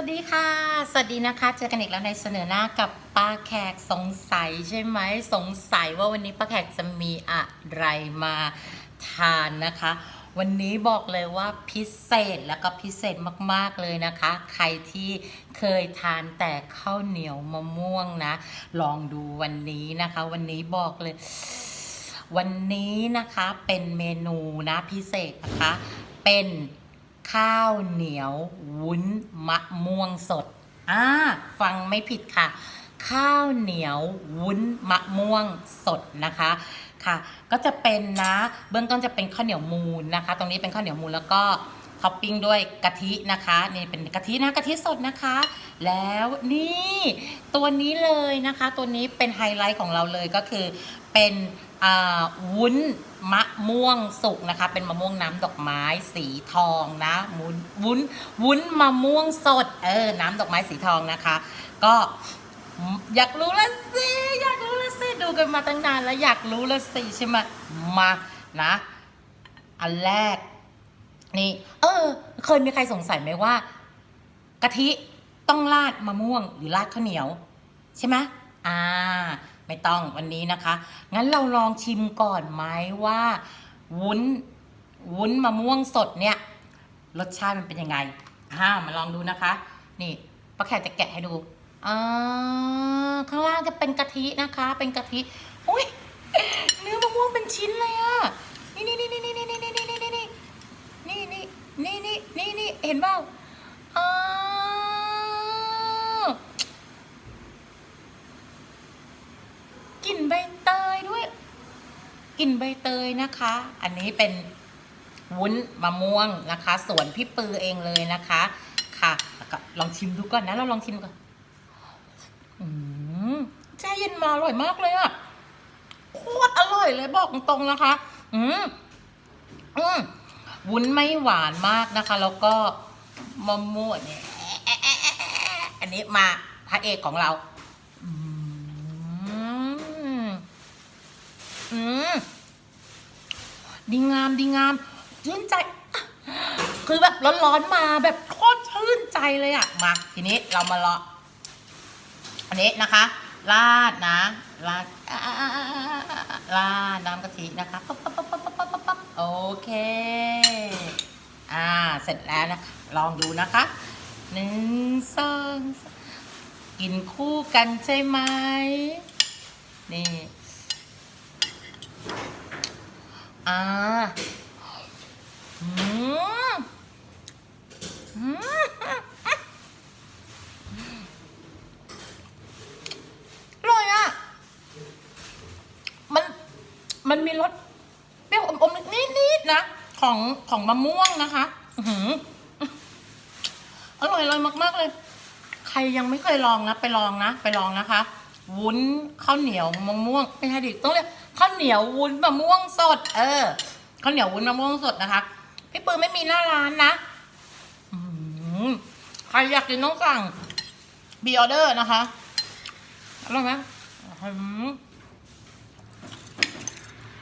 วัสดีค่ะ สวัสดีนะคะ เจอกันอีกแล้วในเสนอหน้ากับป้าแขกสงสัยใช่ไหม สงสัยว่าวันนี้ป้าแขกจะมีอะไรมาทานนะคะ วันนี้บอกเลยว่าพิเศษแล้วก็พิเศษมากๆเลยนะคะ ใครที่เคยทานแต่ข้าวเหนียวมะม่วงนะ ลองดูวันนี้นะคะ วันนี้บอกเลย วันนี้นะคะเป็นเมนูนะพิเศษนะคะ เป็น ข้าวเหนียววุ้นมะม่วงสดอ่าฟังไม่ผิดค่ะ ข้าวเหนียววุ้นมะม่วงสดนะคะค่ะก็จะเป็นนะเบื้องต้นจะเป็นข้าวเหนียวมูนนะคะ ตรงนี้เป็นข้าวเหนียวมูนแล้วก็ท็อปปิ้งด้วยกะทินะคะนี่เป็นกะทินะกะทิสดนะคะ แล้วนี่ตัวนี้เลยนะคะ ตัวนี้เป็นไฮไลท์ของเราเลยก็คือเป็น วุ้นมะม่วงสุกนะคะ เป็นมะม่วงน้ำดอกไม้สีทองนะวุ้นวุ้นวุ้นมะม่วงสด เออ น้ำดอกไม้สีทองนะคะ ก็อยากรู้ละสิอยากรู้ละสิดูกันมาตั้งนานแล้วอยากรู้ละสิใช่ไหมมานะ อันแรก นี่ เออ เคยมีใครสงสัยไหมว่ากะทิต้องราดมะม่วงหรือราดข้าวเหนียว ใช่ไหมอ่า ไม่ต้องวันนี้นะคะ งั้นเราลองชิมก่อนไหมว่าวุ้นวุ้นมะม่วงสดเนี่ย รสชาติมันเป็นยังไงอ่ามาลองดูนะคะ นี่ป้าแขกจะแกะให้ดูอ่าข้างล่างจะเป็นกะทินะคะ เป็นกะทิอุ้ยเนื้อมะม่วงเป็นชิ้นเลยอะนี่นี่นี่นี่นี่นี่นี่นี่นี่นี่นี่นี่นี่นี่นี่เห็นเปล่าอ่า กลิ่นใบเตยด้วยกลิ่นใบเตยนะคะ อันนี้เป็นวุ้นมะม่วงนะคะ สวนพี่ปือเองเลยนะคะ ค่ะแล้วก็ลองชิมดูก่อนนะ เราลองชิมก่อนอืมแช่เย็นมาอร่อยมากเลยอะโคตรอร่อยเลยบอกตรงๆนะคะ อืมอืมวุ้นไม่หวานมากนะคะ แล้วก็มะม่วงเนี่ยอันนี้มาพระเอกของเรา อืม อืมดีงามดีงามชื่นใจ คือแบบร้อนๆมาแบบโคตรชื่นใจเลยอะมาทีนี้เรามาเลาะอันนี้นะคะราดนะราดอ่าราดน้ำกะทินะคะปั๊บปั๊บปั๊บปั๊บปั๊บปั๊บป๊บโอเค อ่าเสร็จแล้วนะคะ ลองดูนะคะหนึ่งสองกินคู่กันใช่ไหมนี่ อ่าอืมอืมอร่อยอะ มัน มันมีรสเปรี้ยวอมๆนิดๆนะ ของของมะม่วงนะคะอือหืออร่อยเลยมาก ๆ เลย ใครยังไม่เคยลองนะ ไปลองนะ ไปลองนะคะ วุ้นข้าวเหนียวมะม่วงไม่ใช่ดิต้องเรียก ข้าวเหนียววุ้นมะม่วงสด เออข้าวเหนียววุ้นมะม่วงสดนะคะ พี่ปืนไม่มีหน้าร้านนะใครอยากกินต้องสั่งบีออเดอร์นะคะอร่อยไหม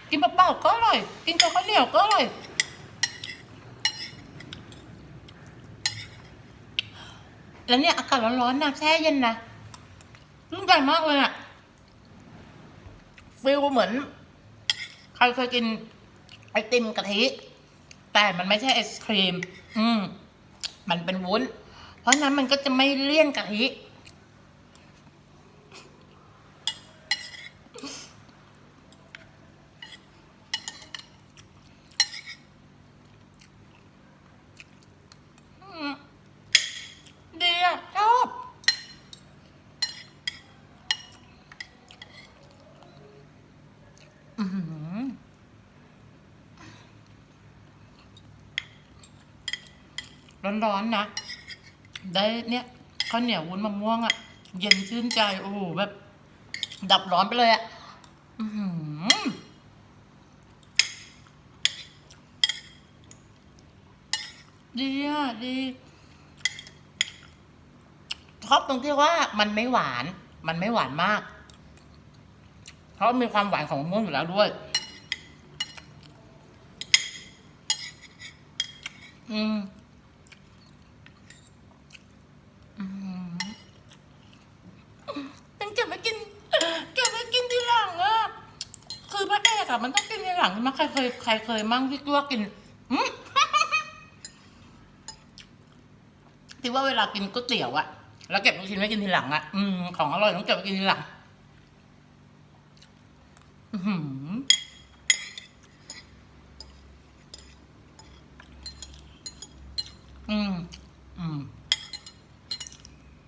กินเปล่าๆก็อร่อย กินกับข้าวเหนียวก็อร่อยแล้วเนี่ยอากาศร้อนๆนะแช่เย็นนะรุ่นใหญ่มากเลยอะ ฟิลเหมือนใครเคยกินไอติมกะทิ แต่มันไม่ใช่ไอศครีม อืม มันเป็นวุ้น เพราะฉะนั้นมันก็จะไม่เลี่ยนกะทิ อืมดีอะชอบ อือหือ ร้อนๆนะ ได้เนี่ยข้าวเหนียววุ้นมะม่วงอะเย็นชื่นใจ โอ้โหแบบ ดับร้อนไปเลยอะอือหือดีอะดีชอบตรงที่ว่ามันไม่หวาน มันไม่หวานมาก เพราะมีความหวานของมะม่วงอยู่แล้วด้วย อืม อะมันต้องกินทีหลังใช่ไหมใครเคยใครเคยมั่งที่ตัวกินอืมที่ว่าเวลากินก๋วยเตี๋ยวอะแล้วเก็บลูกชิ้นไว้กินทีหลังอะอืมของอร่อยต้องเก็บไว้กินทีหลังอือหืออืมอืม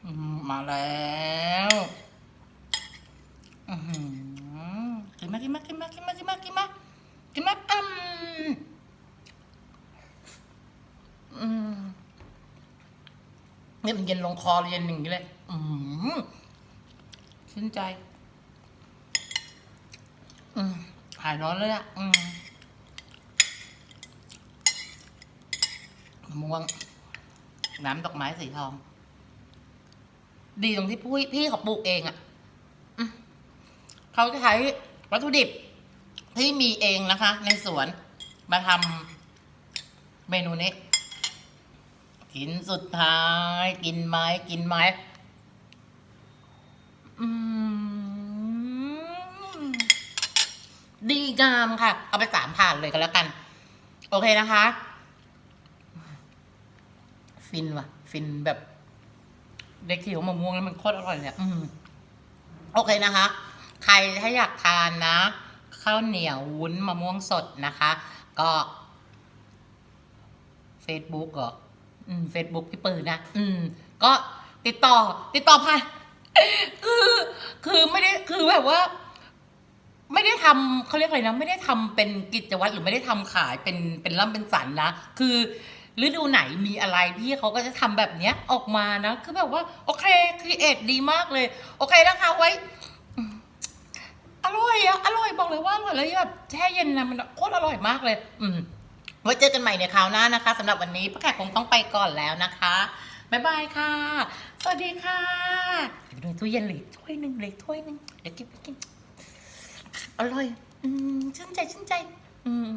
อืมมาแล้ว อือหือ กินมากินมากินมากินมากินมากินมากอืมอืมเนี่ยมันเย็นลงคอเลยเย็นหนึ่างนี้เลย อืมชื่นใจ อืมหายร้อนเลยอะอืมมะม่วง น้ำดอกไม้สีทอง ดีตรงที่พี่พี่เขาปลูกเองอะอเขาจะใช้ วัตถุดิบที่มีเองนะคะ ในสวนมาทำเมนูนี้ กินสุดท้าย กินไม้กินไม้อืมดีงามค่ะ เอาไปสามผ่านเลยก็แล้วกัน โอเคนะคะ ฟินว่ะ ฟินแบบเด็กเขียวมะม่วงแล้วมันโคตรอร่อยเลยอะอืม โอเคนะคะ ใครถ้าอยากทานนะข้าวเหนียววุ้นมะม่วงสดนะคะ ก็ Facebook เหรออืม Facebook พี่ปืนนะอืม ก็ติดต่อ ติดต่อผ่านคือคือไม่ได้คือแบบว่า ไม่ได้ทำเขาเรียกอะไรนะไม่ได้ทำเป็นกิจวัตรหรือไม่ได้ทำขายเป็นเป็นร่ำเป็นสันนะคือฤดูไหนมีอะไรพี่เขาก็จะทำแบบเนี้ยออกมานะ คือแบบว่า โอเคครีเอทดีมากเลย โอเคนะคะไว้ ร่อยอะอร่อยบอกเลยว่าอร่อยแล้วแบบแช่เย็นนะมันโคตรอร่อยมากเลย อืมไว้เจอกันใหม่ในคราวหน้านะคะสำหรับวันนี้ป้าแขกคงต้องไปก่อนแล้วนะคะบ๊ายบายค่ะ สวัสดีค่ะเดี๋ยวไปดูตู้เย็นเหลยถ้วยหนึ่งเหลยถ้วยหนึ่งเดี๋ยวกินไปกิน อร่อย อืมชื่นใจชื่นใจ อืม